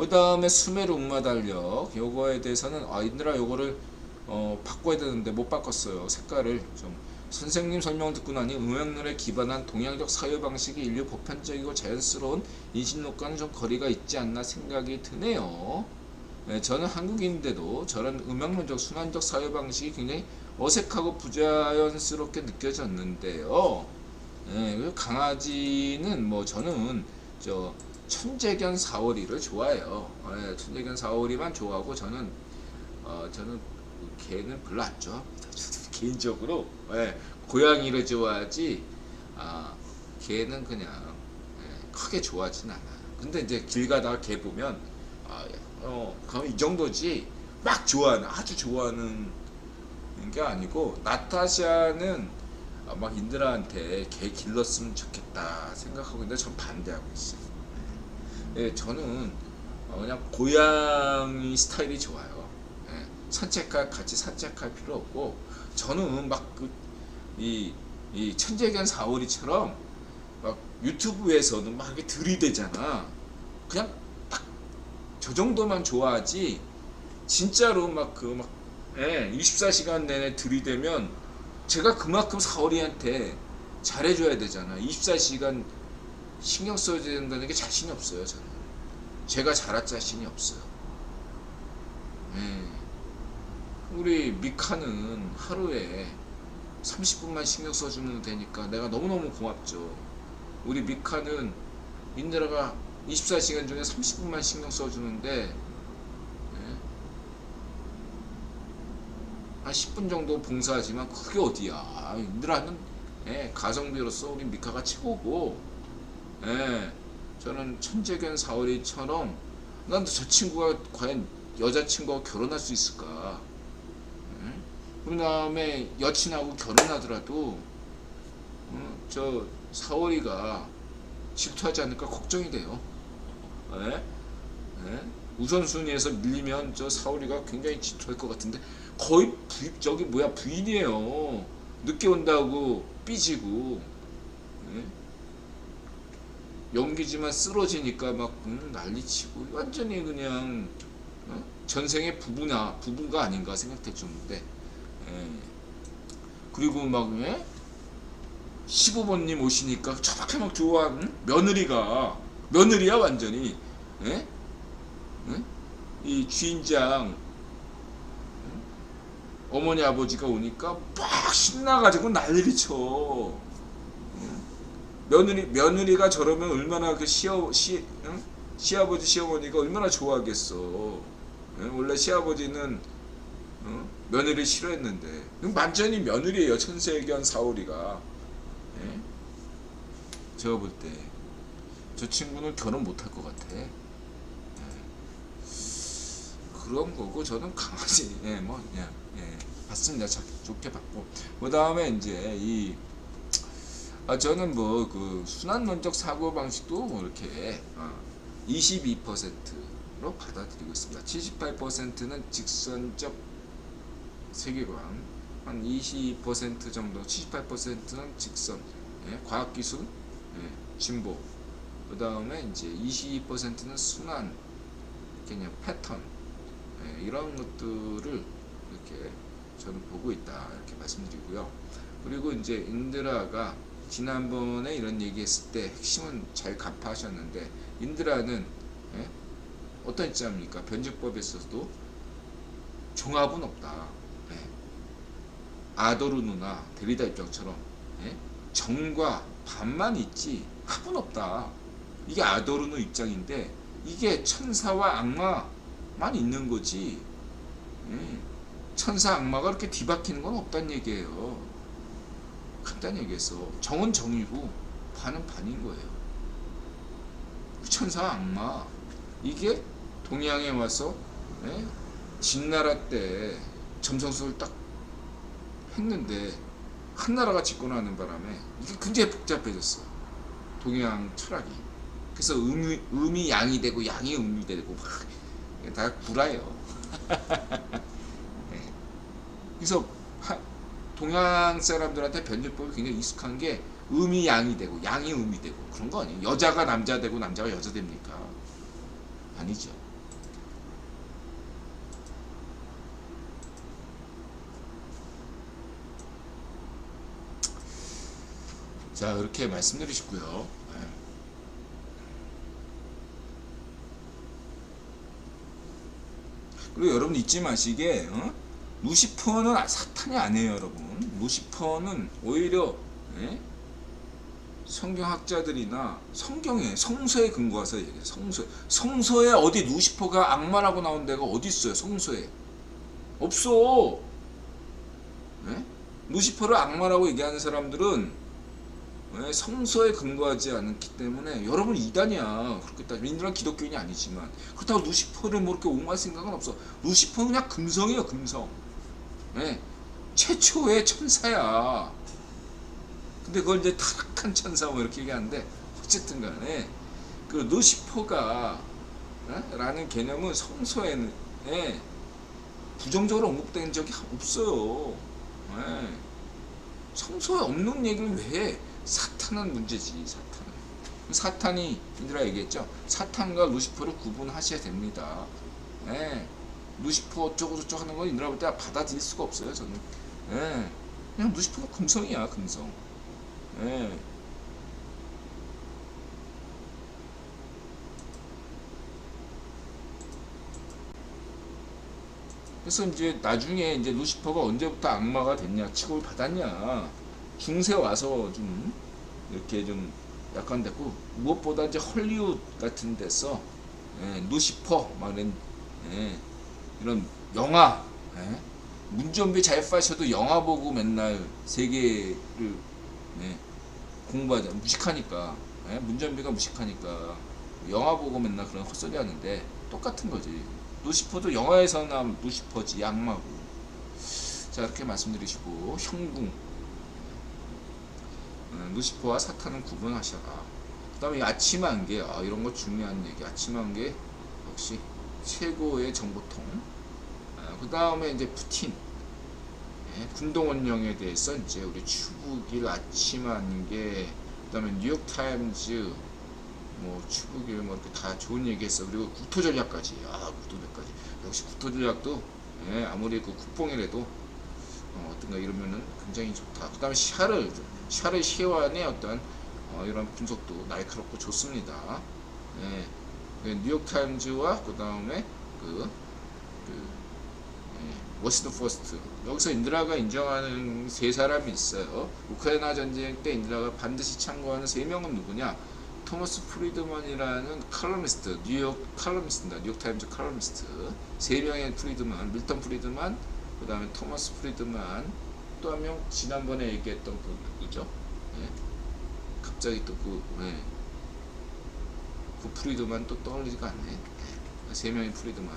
그 다음에 수메르 음마 달력 요거에 대해서는 아 인들아 요거를 어, 바꿔야 되는데 못 바꿨어요 색깔을 좀 선생님 설명 듣고 나니 음악론에 기반한 동양적 사유 방식이 인류 보편적이고 자연스러운 인식론과는 좀 거리가 있지 않나 생각이 드네요. 네, 저는 한국인인데도 저런 음악론적 순환적 사유 방식이 굉장히 어색하고 부자연스럽게 느껴졌는데요. 네, 강아지는 뭐 저는 저 천재견 사오리를 좋아해요. 네, 천재견 사오리만 좋아하고 저는 어 저는 그 개는 별로 안 좋아합니다. 저도 개인적으로 예, 고양이를 좋아하지 아 개는 그냥 예, 크게 좋아하진 않아요. 근데 이제 길 가다가 개 보면 아, 어 그럼 이 정도지 막 좋아하는 아주 좋아하는 게 아니고 나타샤는 아, 막 인들한테 개 길렀으면 좋겠다 생각하고 있는데 전 반대하고 있어요. 예, 저는 어, 그냥 고양이 스타일이 좋아요. 예, 산책할 같이 산책할 필요 없고 저는 막그이 이 천재견 사오리처럼 막 유튜브에서는 막 이렇게 들이대잖아. 그냥 딱 저 정도만 좋아하지 진짜로 막 그 막 예, 24시간 내내 들이대면 제가 그만큼 사오리한테 잘해줘야 되잖아. 24시간 신경 써야 된다는 게 자신이 없어요, 저는. 제가 잘할 자신이 없어요. 예. 우리 미카는 하루에 30분만 신경 써주면 되니까 내가 너무너무 고맙죠. 우리 미카는 인드라가 24시간 중에 30분만 신경 써주는데 예. 한 10분 정도 봉사하지만 그게 어디야. 인드라는 예, 가성비로서 우리 미카가 최고고 예, 저는 천재견 사오리처럼 난 저 친구가 과연 여자친구와 결혼할 수 있을까? 예? 그 다음에 여친하고 결혼하더라도 어, 저 사오리가 질투하지 않을까 걱정이 돼요. 예? 예? 우선순위에서 밀리면 저 사오리가 굉장히 질투할 것 같은데 거의 부, 저기 뭐야 부인이에요. 늦게 온다고 삐지고 예? 연기지만 쓰러지니까 막 음, 난리치고 완전히 그냥 어? 전생의 부부나 부부가 아닌가 생각해 주는데 예. 그리고 막 예? 시부모님 오시니까 저렇게 막 좋아하는 며느리가 며느리야 완전히 예? 예? 이 주인장 음? 어머니 아버지가 오니까 막 신나가지고 난리를 쳐 며느리 며느리가 저러면 얼마나 그 시어 시 응? 시아버지 시어머니가 얼마나 좋아하겠어. 응? 원래 시아버지는 응? 며느리 싫어했는데 완전히 며느리예요 천세견 사오리가. 예? 제가 볼 때 저 친구는 결혼 못할 것 같아. 예. 그런 거고 저는 강아지 예뭐 그냥 예 봤습니다 자, 좋게 봤고 그 다음에 이제 이 아, 저는 뭐 그 순환론적 사고 방식도 뭐 이렇게 어, 22%로 받아들이고 있습니다. 78%는 직선적 세계관, 한20% 정도, 78%는 직선, 예, 과학기술, 예, 진보. 그 다음에 이제 22%는 순환 개념, 패턴 예, 이런 것들을 이렇게 저는 보고 있다 이렇게 말씀드리고요. 그리고 이제 인드라가 지난번에 이런 얘기했을 때 핵심은 잘 간파하셨는데 인드라는 예? 어떤 입장입니까? 변증법에서도 종합은 없다. 예. 아도르 누나 데리다 입장처럼 예? 정과 반만 있지 합은 없다. 이게 아도르누 입장인데 이게 천사와 악마만 있는 거지. 예. 천사 악마가 그렇게 뒤바뀌는 건 없다는 얘기예요. 간단히 얘기해서 정은 정이고 반은 반인 거예요. 천사 악마 이게 동양에 와서 예? 진나라 때 점성술을 딱 했는데 한 나라가 집권하는 바람에 이게 굉장히 복잡해졌어. 동양 철학이. 그래서 음이, 음이 양이 되고 양이 음이 되고 막 다 구라예요. 예. 그래서 하, 동양 사람들한테 변절법이 굉장히 익숙한 게 음이 양이 되고 양이 음이 되고 그런 거 아니에요. 여자가 남자 되고 남자가 여자 됩니까? 아니죠. 자 이렇게 말씀드리시고요. 예. 그리고 여러분 잊지 마시게 어? 루시퍼는 아- 사탄이 아니에요, 여러분. 루시퍼는 오히려 예? 성경학자들이나 성경에 성서에 근거해서 얘기해요. 성서 성서에 어디 루시퍼가 악마라고 나온 데가 어디 있어요? 성서에 없어. 예? 루시퍼를 악마라고 얘기하는 사람들은 예, 성서에 근거하지 않기 때문에 여러분 이단이야. 그렇게 따지면 인들은 기독교인이 아니지만 그렇다고 루시퍼를 뭐 이렇게 옹호할 생각은 없어. 루시퍼는 그냥 금성이에요, 금성. 예, 최초의 천사야. 근데 그걸 이제 타락한 천사 뭐 이렇게 얘기하는데 어쨌든 간에 그 루시퍼가 예? 라는 개념은 성서에는 예, 부정적으로 언급된 적이 없어요. 예. 성서에 없는 얘기를 왜 해? 사탄은 문제지 사탄은 사탄이 인드라 얘기했죠 사탄과 루시퍼를 구분하셔야 됩니다 예. 루시퍼 어쩌고 저쩌고 하는 건 인드라 볼때 받아들일 수가 없어요 저는 예. 그냥 루시퍼가 금성이야 금성 예. 그래서 이제 나중에 이제 루시퍼가 언제부터 악마가 됐냐 취급을 받았냐 중세 와서 좀 이렇게 좀 약간 됐고 무엇보다 이제 헐리우드 같은 데서 예, 루시퍼 막 이런 예, 이런 영화 예, 문전비 잘 파셔도 영화 보고 맨날 세계를 예, 공부하자. 무식하니까 예, 문전비가 무식하니까 영화 보고 맨날 그런 헛소리 하는데 똑같은 거지. 루시퍼도 영화에서 나 루시퍼지 악마고. 자 이렇게 말씀드리시고 형궁. 음, 루시퍼와 사탄은 구분하셔라. 그 다음에 아침 안개, 아, 이런 거 중요한 얘기. 아침 안개 역시 최고의 정보통. 아, 그 다음에 이제 푸틴. 예, 군동원령에 대해서 이제 우리 추북일 아침 안개, 그 다음에 뉴욕 타임즈, 뭐 추북일 뭐 이렇게 다 좋은 얘기했어. 그리고 국토전략까지. 아, 국토전략까지. 역시 국토전략도 예, 아무리 그 국뽕이라도 어, 어떤가 이러면은 굉장히 좋다. 그 다음에 샤를 샤를 시완의 어떤 어, 이런 분석도 날카롭고 좋습니다. 예, 그 뉴욕타임즈와 그 다음에 그, 그 예, 워싱턴 포스트 여기서 인드라가 인정하는 세 사람이 있어요. 우크라이나 전쟁 때 인드라가 반드시 참고하는 세 명은 누구냐? 토머스 프리드먼이라는 칼럼니스트, 뉴욕 칼럼니스트입니다. 뉴욕타임즈 칼럼니스트 세 명의 프리드먼, 밀턴 프리드먼, 그 다음에 토머스 프리드먼, 또 한 명 지난번에 얘기했던 그 누구죠? 예. 갑자기 또그 예. 그 프리드만 또 떠올리지가 않네. 예. 세 명의 프리드만.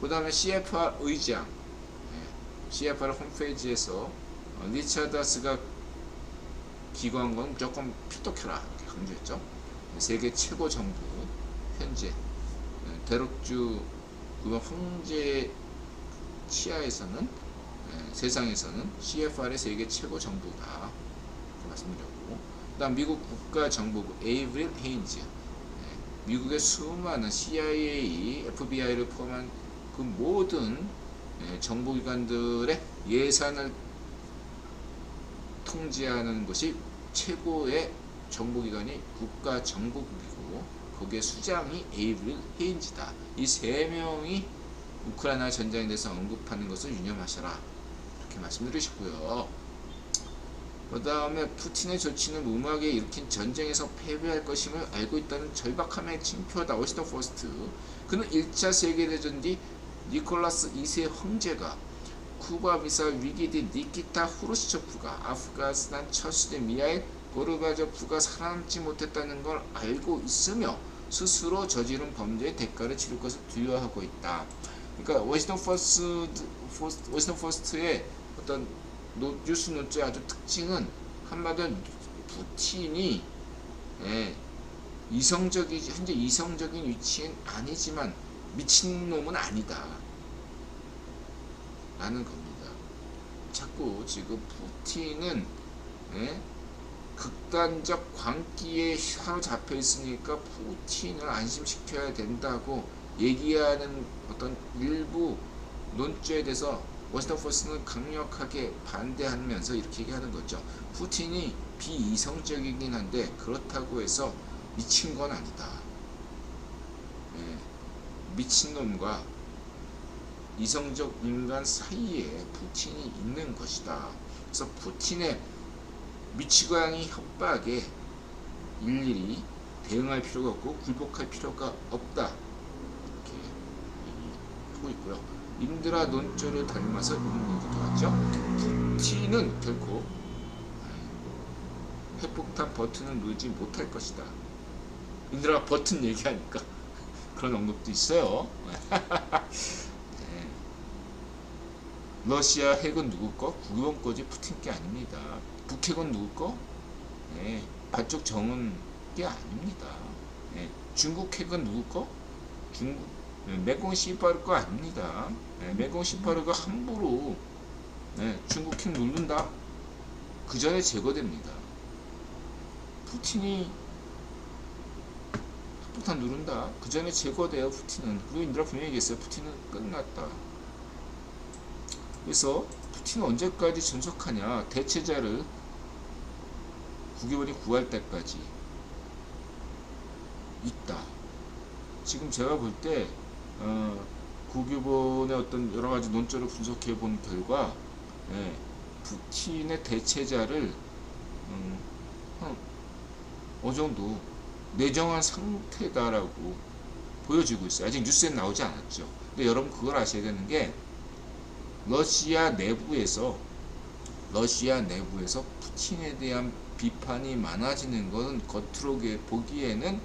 그 다음에 CFR 의장. 예. CFR 홈페이지에서 어, 리차다스가 기고한 건 무조건 필독해라 이렇게 강조했죠. 세계 최고 정부 현재 예. 대륙주 그 황제 치하에서는 예, 세상에서는 CFR의 세계 최고 정부다 말씀드렸고 그 다음 미국 국가정보부 에이브릴 헤인즈 예, 미국의 수많은 CIA, FBI를 포함한 그 모든 예, 정보기관들의 예산을 통제하는 것이 최고의 정보기관이 국가정보국이고 거기에 수장이 에이브릴 헤인즈다. 이 세 명이 우크라이나 전쟁에 대해서 언급하는 것을 유념하셔라. 이렇게 말씀드리시고요. 그 다음에 푸틴의 조치는 무모하게 일으킨 전쟁에서 패배할 것임을 알고 있다는 절박함의 징표다. 워시턴 포스트. 그는 1차 세계대전 뒤 니콜라스 2세 황제가 쿠바 미사일 위기 뒤 니키타 후르시초프가 아프가니스탄 철수대 미하일 고르바조프가 살아남지 못했다는 걸 알고 있으며 스스로 저지른 범죄의 대가를 치를 것을 두려워하고 있다. 그러니까 워싱턴 포스트, 포스트 워싱턴 포스트의 어떤 노, 뉴스 논조의 아주 특징은 한마디로 푸틴이 예, 이성적이 현재 이성적인 위치엔 아니지만 미친 놈은 아니다. 라는 겁니다. 자꾸 지금 푸틴은 예, 극단적 광기에 사로잡혀 있으니까 푸틴을 안심시켜야 된다고 얘기하는 어떤 일부 논조에 대해서 워싱턴 포스트는 강력하게 반대하면서 이렇게 얘기하는 거죠. 푸틴이 비이성적이긴 한데 그렇다고 해서 미친 건 아니다. 예, 미친놈과 이성적 인간 사이에 푸틴이 있는 것이다. 그래서 푸틴의 미치광이 협박에 일일이 대응할 필요가 없고 굴복할 필요가 없다. 이렇게 얘기하고 있고요. 인드라 논조를 닮아서 이런 얘기도 하죠. 푸틴은 결코 핵폭탄 버튼을 누르지 못할 것이다. 인드라 버튼 얘기하니까 그런 언급도 있어요. 네. 러시아 핵은 누구 거? 국영 거지 푸틴 게 아닙니다. 북핵은 누구 거? 네. 반쪽 정은 게 아닙니다. 네. 중국 핵은 누구 거? 중국 네. 메공 시파르 거 아닙니다. 네. 메공 시파르가 함부로 네. 중국 핵 누른다? 그 전에 제거됩니다. 푸틴이 핵폭탄 누른다. 그 전에 제거돼요. 푸틴은. 그리고 인드라 분명히 얘기했어요. 푸틴은 끝났다. 그래서 푸틴은 언제까지 존속하냐? 대체자를 국외원이 구할 때까지 있다. 지금 제가 볼때 어, 국유본의 어떤 여러 가지 논조를 분석해 본 결과 예, 푸틴의 대체자를 음, 한 어느 정도 내정한 상태다라고 보여지고 있어요. 아직 뉴스에 나오지 않았죠. 근데 여러분 그걸 아셔야 되는 게 러시아 내부에서 러시아 내부에서 푸틴에 대한 비판이 많아지는 것은 겉으로 보기에는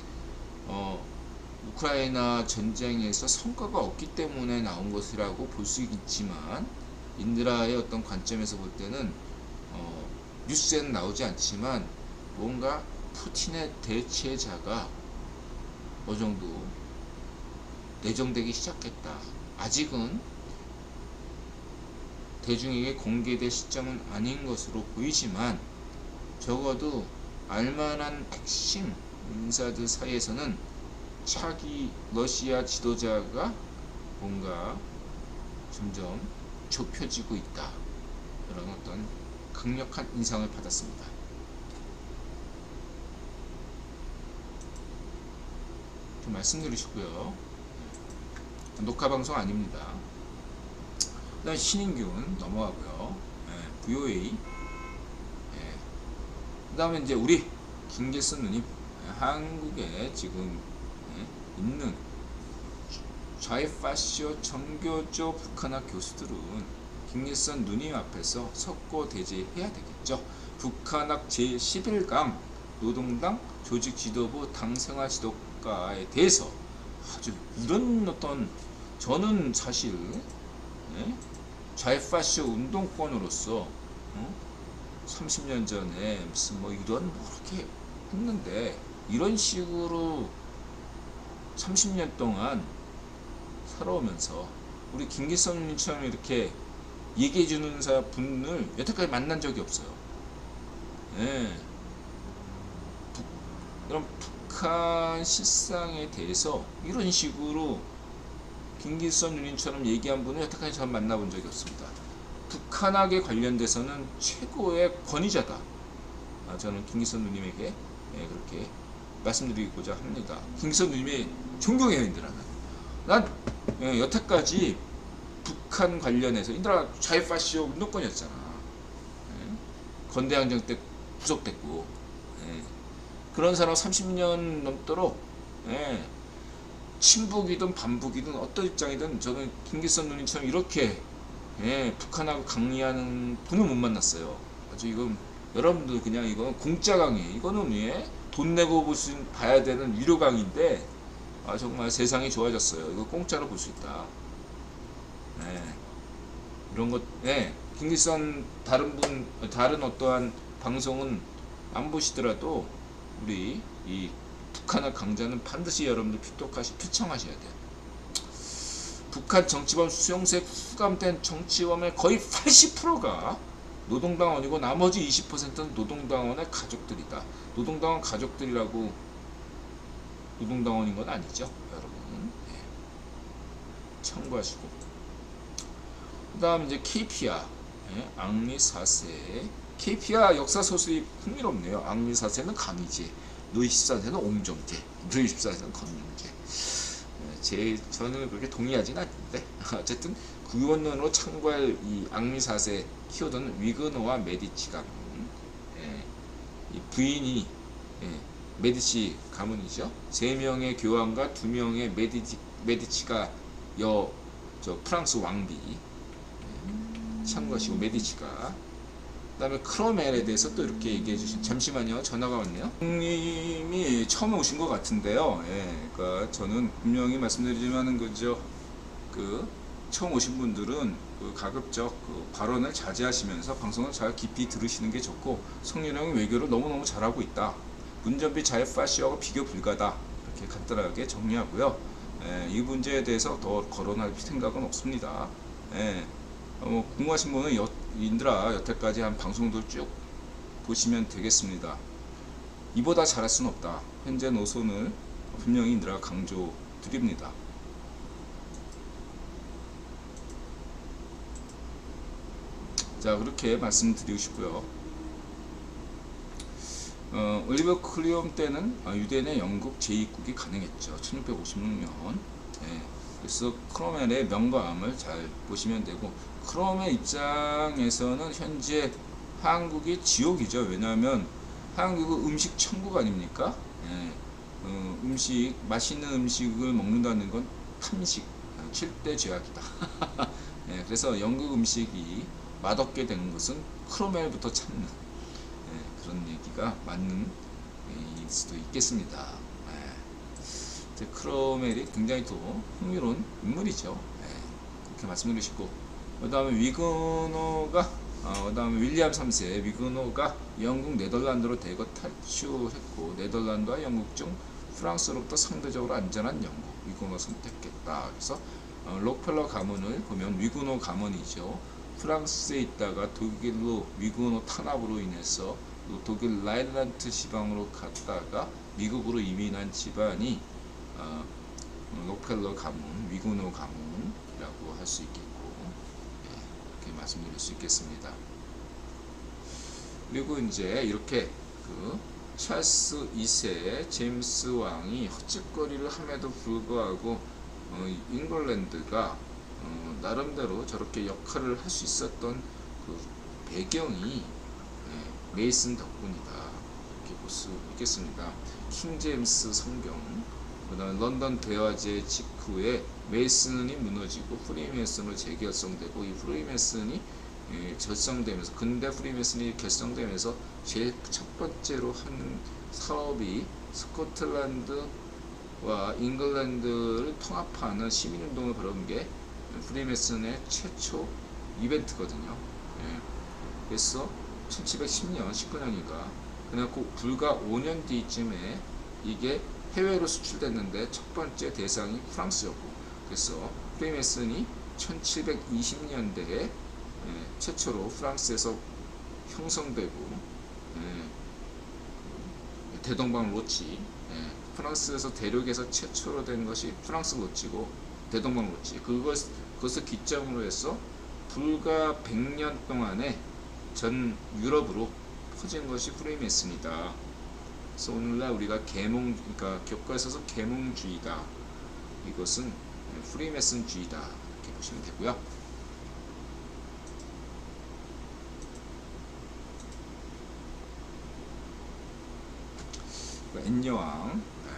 어, 우크라이나 전쟁에서 성과가 없기 때문에 나온 것이라고 볼 수 있지만 인드라의 어떤 관점에서 볼 때는 어, 뉴스에는 나오지 않지만 뭔가 푸틴의 대체자가 어느 정도 내정되기 시작했다. 아직은 대중에게 공개될 시점은 아닌 것으로 보이지만 적어도 알만한 핵심 인사들 사이에서는 차기 러시아 지도자가 뭔가 점점 좁혀지고 있다. 이런 어떤 강력한 인상을 받았습니다. 좀 말씀드리시고요. 녹화 방송 아닙니다. 그다음 신인균 넘어가고요. 예, VOA. 예. 그 다음에 이제 우리 김계선 누님 예, 한국에 지금 예, 있는 좌이파시오 정교조 북한학 교수들은 김일선 누님 앞에서 석고 대제해야 되겠죠. 북한학 제11강 노동당 조직 지도부 당생활 지도가에 대해서 아주 이런 어떤 저는 사실 예? 좌이파시오 운동권으로서 어? 30년 전에 무슨 뭐 이런 뭐 그렇게 했는데 이런 식으로 30년 동안 살아오면서 우리 김기성 님처럼 이렇게 얘기해 주는 사 분을 여태까지 만난 적이 없어요. 예. 북, 이런 북한 실상에 대해서 이런 식으로 김기선 누님처럼 얘기한 분은 여태까지 전 만나본 적이 없습니다. 북한학에 관련돼서는 최고의 권위자다. 아, 저는 김기선 누님에게 예, 그렇게 말씀드리고자 합니다. 김기선 누님의 존경해요, 인드라는. 난 예, 여태까지 북한 관련해서 인드라 좌이파시오 운동권이었잖아. 예? 건대항쟁 때 구속됐고 예. 그런 사람 30년 넘도록 예, 친북이든 반북이든 어떤 입장이든 저는 김기선 누님처럼 이렇게 예, 북한하고 강의하는 분을 못 만났어요. 아주 이건 여러분들 그냥 이건 공짜 강의, 이거는 예, 돈 내고 보신 봐야 되는 유료 강의인데 아 정말 세상이 좋아졌어요. 이거 공짜로 볼 수 있다. 예, 이런 것, 예, 김기선 다른 분 다른 어떠한 방송은 안 보시더라도 우리 이 북한의 강자는 반드시 여러분들 피독하시 피청하셔야 돼요. 북한 정치범 수용색 수감된 정치범의 거의 80%가 노동당원이고 나머지 20%는 노동당원의 가족들이다. 노동당원 가족들이라고 노동당원인 건 아니죠, 여러분. 예. 참고하시고. 그 다음 이제 KP야, 예, 앙리 4세 KP와 역사 소설이 흥미롭네요. 악리 4세는 강희제, 노이 14세는 옹정제, 노이 14세는 건명제. 예, 제 저는 그렇게 동의하진 않는데 어쨌든 구원론으로 참고할 이 4세 키워드는 위그노와 메디치 가문. 예, 이 부인이 예, 메디치 가문이죠. 세 명의 교황과 두 명의 메디치 메디치가 여 저 프랑스 왕비 예, 참고하시고 메디치가 그다음에 크로멜에 대해서 또 이렇게 얘기해 주신 잠시만요 전화가 왔네요 님이 처음 오신 것 같은데요 예 그러니까 저는 분명히 말씀드리지만은 그저 그 처음 오신 분들은 그 가급적 그 발언을 자제하시면서 방송을 잘 깊이 들으시는 게 좋고 성렬형이 외교를 너무너무 잘하고 있다 문전비 자유파시하고 비교 불가다 이렇게 간단하게 정리하고요 예, 이 문제에 대해서 더 거론할 생각은 없습니다 예, 어, 뭐 궁금하신 분은 여, 인드라 여태까지 한 방송들 쭉 보시면 되겠습니다. 이보다 잘할 수는 없다. 현재 노선을 분명히 인드라가 강조 드립니다. 자 그렇게 말씀드리고 싶고요. 어, 올리버 클리엄 때는 아, 유대인의 영국 제2국이 가능했죠. 1656년. 예, 그래서 크로멜의 명감을 잘 보시면 되고 크롬의 입장에서는 현재 한국이 지옥이죠. 왜냐하면 한국은 음식 천국 아닙니까? 예, 어, 음식 맛있는 음식을 먹는다는 건 탐식, 7대 죄악이다. 예, 그래서 영국 음식이 맛없게 되는 것은 크로멜부터 찾는 예, 그런 얘기가 맞는 예, 일 수도 있겠습니다. 예. 크로멜이 굉장히 또 흥미로운 인물이죠. 예, 그렇게 말씀드리고 싶고 그 다음에 위그노가 어, 그 다음에 윌리엄 3세 위그노가 영국 네덜란드로 대거 탈출했고 네덜란드와 영국 중 프랑스로부터 상대적으로 안전한 영국 위그노 선택했다. 그래서 어, 록펠러 가문을 보면 위그노 가문이죠. 프랑스에 있다가 독일로 위그노 탄압으로 인해서 또 독일 라인란트 지방으로 갔다가 미국으로 이민한 집안이 어, 록펠러 가문, 위그노 가문이라고 할 수 있겠고 이렇게 말씀드릴 수 있겠습니다. 그리고 이제 이렇게 그 찰스 2세 제임스 왕이 헛짓거리를 함에도 불구하고 어, 잉글랜드가 어, 나름대로 저렇게 역할을 할 수 있었던 그 배경이 예, 메이슨 덕분이다 이렇게 볼 수 있겠습니다. 킹 제임스 성경 그다음 런던 대화제 직후에 메이슨이 무너지고 프리메슨으로 재결성되고 이 프리메슨이 예, 결성되면서 근대 프리메슨이 결성되면서 제일 첫 번째로 하는 사업이 스코틀랜드와 잉글랜드를 통합하는 시민운동을 벌인 게 프리메슨의 최초 이벤트거든요. 예, 그래서 1710년 19년이니까 그래갖고 불과 5년 뒤쯤에 이게 해외로 수출됐는데 첫 번째 대상이 프랑스였고 그래서 프리메슨이 1720년대에 예, 최초로 프랑스에서 형성되고 예, 대동방 로치 예, 프랑스에서 대륙에서 최초로 된 것이 프랑스 로치고 대동방 로치 그것, 그것을 기점으로 해서 불과 100년 동안에 전 유럽으로 퍼진 것이 프리메슨이다. 그래서 오늘날 우리가 계몽, 그러니까 교과에 있어서 계몽주의다. 이것은 프리메슨주의다. 이렇게 보시면 되고요. 엔여왕 네.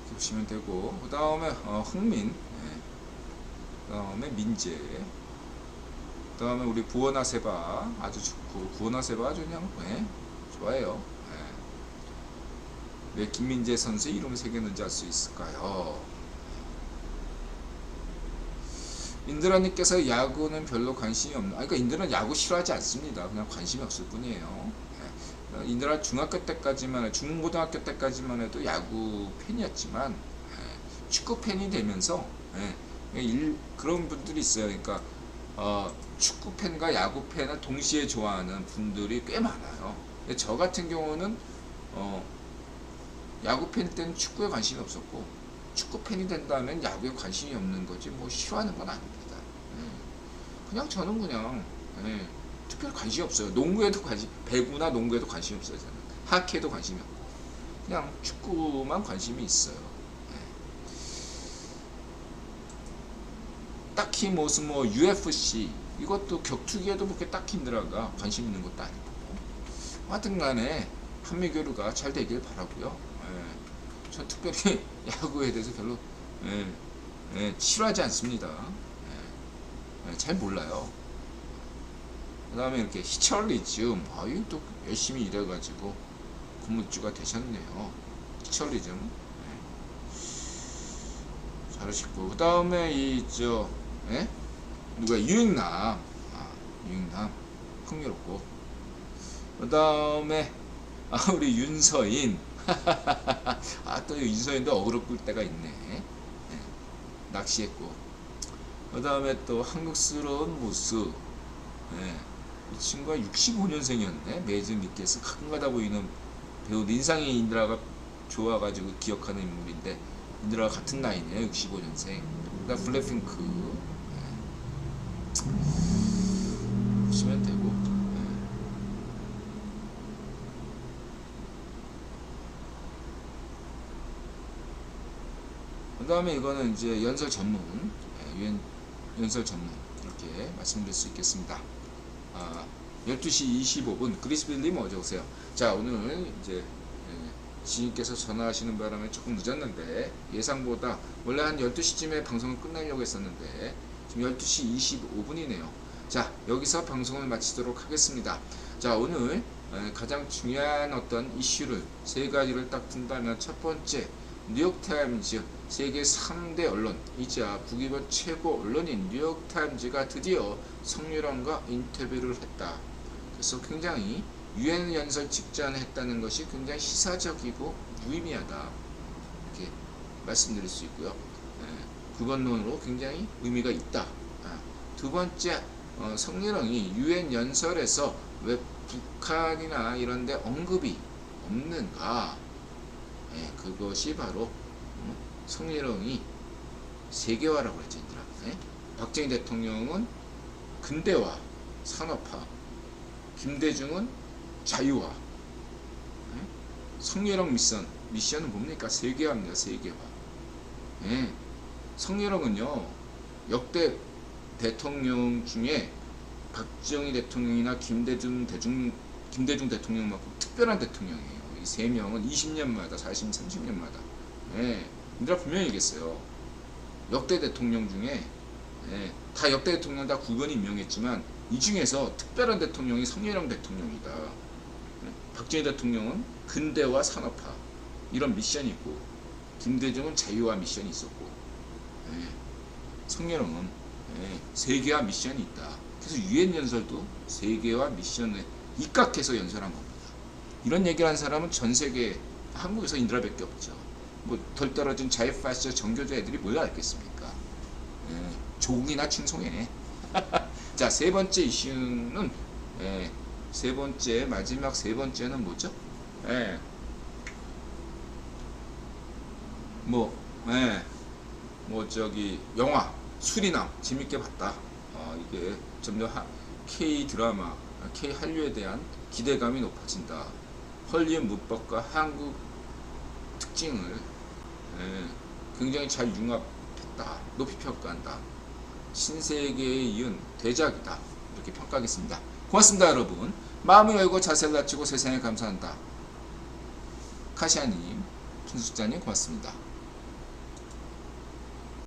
이렇게 보시면 되고 그 다음에 어, 흥민 네. 그 다음에 민재 그 다음에 우리 부원아세바 아주 좋고 부원아세바 아주 그냥 네, 좋아해요 네. 왜 김민재 선수 이름을 새겼는지 알 수 있을까요? 인드라님께서 야구는 별로 관심이 없는, 아, 그러니까 인드라는 야구 싫어하지 않습니다. 그냥 관심이 없을 뿐이에요. 예. 인드라 중학교 때까지만, 중고등학교 때까지만 해도 야구 팬이었지만, 예, 축구 팬이 되면서, 예, 일, 그런 분들이 있어요. 그러니까, 어, 축구 팬과 야구 팬을 동시에 좋아하는 분들이 꽤 많아요. 저 같은 경우는, 어, 야구 팬 때는 축구에 관심이 없었고 축구 팬이 된다면 야구에 관심이 없는 거지 뭐 싫어하는 건 아닙니다. 음. 그냥 저는 그냥 예, 특별히 관심이 없어요. 농구에도 관심, 배구나 농구에도 관심이 없어요. 저는. 하키에도 관심이 없고 그냥 축구만 관심이 있어요. 예. 딱히 무슨 뭐 UFC 이것도 격투기에도 그렇게 딱히 인드라가 관심 있는 것도 아니고 하여튼 간에 한미 교류가 잘 되길 바라고요. 예. 저 특별히 야구에 대해서 별로 예, 예, 싫어하지 않습니다. 잘 몰라요. 그 다음에 이렇게 히철리즘 아유 또 열심히 일해가지고 근무주가 되셨네요. 히철리즘 예. 잘하시고 그 다음에 이저 예? 누가 유익남 아, 유익남 흥미롭고 그 다음에 아, 우리 윤서인 아 또 윤서인도 어그로 끌 때가 있네 예. 낚시했고 그 다음에 또 한국스러운 모습 예. 이 친구가 65년생이었네. 매즈 니케스 가끔가다 보이는 배우 인상이 인드라가 좋아가지고 기억하는 인물인데 인드라가 같은 나이네요 65년생. 그다음 블랙핑크. 예. 보시면 되고. 예. 그 다음에 이거는 이제 연설 전문. 예, 연, 연설 전문. 이렇게 말씀드릴 수 있겠습니다. 아, 12시 25분 그리스빌님 어서 오세요. 자 오늘 이제 예, 지인께서 전화하시는 바람에 조금 늦었는데 예상보다 원래 한 12시쯤에 방송을 끝나려고 했었는데 지금 12시 25분이네요. 자 여기서 방송을 마치도록 하겠습니다. 자 오늘 예, 가장 중요한 어떤 이슈를 세 가지를 딱 든다면 첫 번째 뉴욕타임즈 세계 3대 언론이자 북이번 최고 언론인 뉴욕타임즈가 드디어 성유랑과 인터뷰를 했다. 그래서 굉장히 유엔 연설 직전에 했다는 것이 굉장히 시사적이고 무의미하다. 이렇게 말씀드릴 수 있고요. 예, 그것론으로 굉장히 의미가 있다. 아, 두 번째, 어, 성유랑이 유엔 연설에서 왜 북한이나 이런 데 언급이 없는가? 예, 그것이 바로 음, 성희롱이 세계화라고 했죠. 예? 박정희 대통령은 근대화, 산업화, 김대중은 자유화. 예? 성희롱 미션, 미션은 뭡니까? 세계화입니다, 세계화. 예. 성희롱은요, 역대 대통령 중에 박정희 대통령이나 김대중 대중 김대중 대통령만큼 특별한 대통령이에요. 이 세 명은 20년마다, 40, 30년마다. 예, 인들아 분명히 얘기했어요. 역대 대통령 중에 예, 다 역대 대통령 다 국원이 임명했지만 이 중에서 특별한 대통령이 성렬영 대통령이다. 예, 박정희 대통령은 근대화 산업화 이런 미션이 있고 김대중은 자유화 미션이 있었고 예, 성렬영은 예, 세계화 미션이 있다. 그래서 유엔 연설도 세계화 미션에 입각해서 연설한 겁니다. 이런 얘기를 한 사람은 전 세계 한국에서 인드라밖에 없죠. 뭐 덜 떨어진 자이파스 정교조 애들이 뭘 알겠습니까? 예, 조국이나 칭송해. 자, 세 번째 이슈는 예, 세 번째 마지막 세 번째는 뭐죠? 예. 뭐, 예. 뭐 저기 영화 수리남 재밌게 봤다. 어, 이게 점점 하, K 드라마, K 한류에 대한 기대감이 높아진다. 헐리우드 문법과 한국 특징을 예, 굉장히 잘 융합했다. 높이 평가한다. 신세계에 이은 대작이다. 이렇게 평가하겠습니다. 고맙습니다, 여러분. 마음을 열고 자세를 낮추고 세상에 감사한다. 카시아님, 준숙자님 고맙습니다.